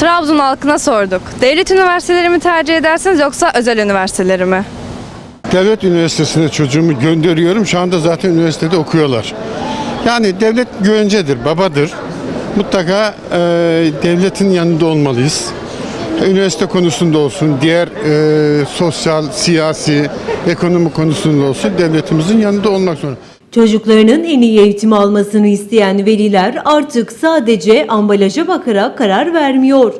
Trabzon halkına sorduk. Devlet üniversiteleri mi tercih edersiniz yoksa özel üniversiteleri mi? Devlet üniversitesine çocuğumu gönderiyorum. Şu anda zaten üniversitede okuyorlar. Yani devlet güvencedir, babadır. Mutlaka e, devletin yanında olmalıyız. Üniversite konusunda olsun, diğer e, sosyal, siyasi, ekonomi konusunda olsun devletimizin yanında olmak zorunda. Çocuklarının en iyi eğitim almasını isteyen veliler artık sadece ambalaja bakarak karar vermiyor.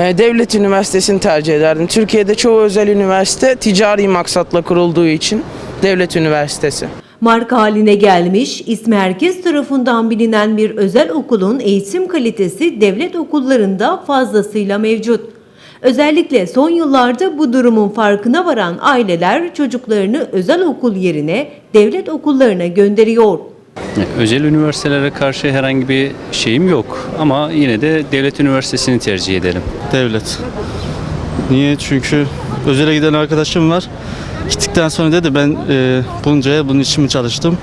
E, Devlet üniversitesini tercih ederdim. Türkiye'de çoğu özel üniversite ticari maksatla kurulduğu için devlet üniversitesi. Marka haline gelmiş, ismi herkes tarafından bilinen bir özel okulun eğitim kalitesi devlet okullarında fazlasıyla mevcut. Özellikle son yıllarda bu durumun farkına varan aileler çocuklarını özel okul yerine devlet okullarına gönderiyor. Özel üniversitelere karşı herhangi bir şeyim yok ama yine de devlet üniversitesini tercih ederim. Devlet. Niye? Çünkü özele giden arkadaşım var. Gittikten sonra dedi ben e, bunca bunun için mi çalıştım?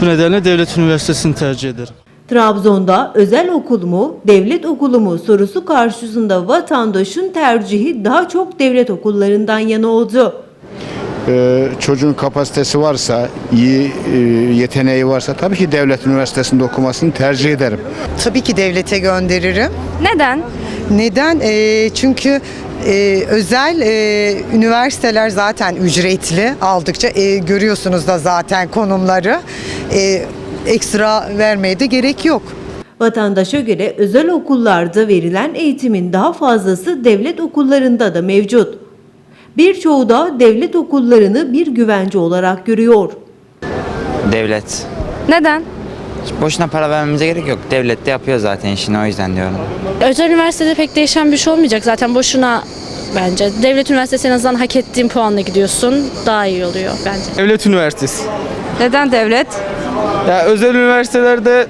Bu nedenle devlet üniversitesini tercih ederim. Trabzon'da özel okul mu, devlet okulu mu sorusu karşısında vatandaşın tercihi daha çok devlet okullarından yana oldu. Ee, çocuğun kapasitesi varsa, iyi e, yeteneği varsa tabii ki devlet üniversitesinde okumasını tercih ederim. Tabii ki devlete gönderirim. Neden? Neden? Ee, çünkü e, özel e, üniversiteler zaten ücretli aldıkça e, görüyorsunuz da zaten konumları. E, ekstra vermeye de gerek yok. Vatandaşa göre özel okullarda verilen eğitimin daha fazlası devlet okullarında da mevcut. Birçoğu da devlet okullarını bir güvence olarak görüyor. Devlet. Neden? Boşuna para vermemize gerek yok. Devlet de yapıyor zaten işini o yüzden diyorum. Özel üniversitede pek değişen bir şey olmayacak zaten boşuna bence. Devlet üniversitesi en azından hak ettiğin puanla gidiyorsun. Daha iyi oluyor bence. Devlet üniversitesi. Neden devlet? Ya özel üniversitelerde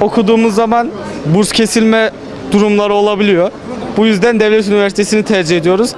okuduğumuz zaman burs kesilme durumları olabiliyor. Bu yüzden devlet üniversitesini tercih ediyoruz.